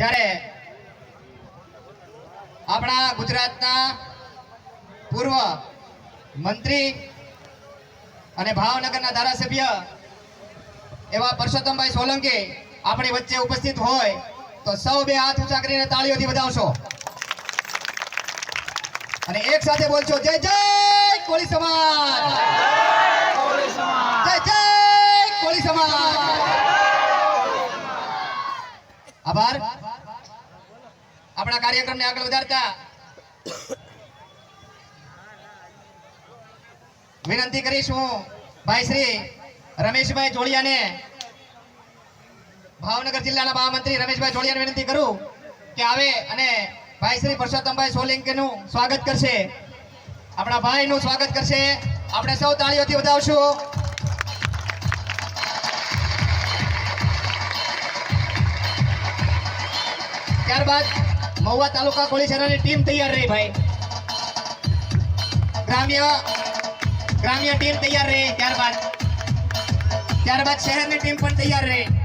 જ્યારે આપણા ગુજરાતના પૂર્વ મંત્રી અને ભાવનગરના ધારાસભ્ય એવા પરસોત્તમભાઈ સોલંકી આપણી વચ્ચે ઉપસ્થિત હોય, તો સૌ બે હાથ ઊંચા કરીને તાળીઓથી વધાવશો. અને એક સાથે બોલશો, જય જય કોળી સમાજ! આભાર. આપણા કાર્યક્રમને આગળ વધારતા વિનંતી કરીશ હું ભાઈ શ્રી રમેશભાઈ જોડિયાને ભાવનગર જિલ્લાના મહામંત્રી રમેશભાઈ જોડિયાને વિનંતી કરું કે આવે અને ભાઈ શ્રી પરસોત્તમભાઈ સોલંકીનું સ્વાગત કરશે. આપણા ભાઈનું સ્વાગત કરશે. આપણે સૌ તાળીઓથી વધાવશું. ત્યારબાદ મહુવા તાલુકા કોળી સેનાની ટીમ તૈયાર રહી ભાઈ. ગ્રામ્ય ગ્રામ્ય ટીમ તૈયાર રહી ત્યારબાદ ત્યારબાદ શહેરની ટીમ પણ તૈયાર રહી.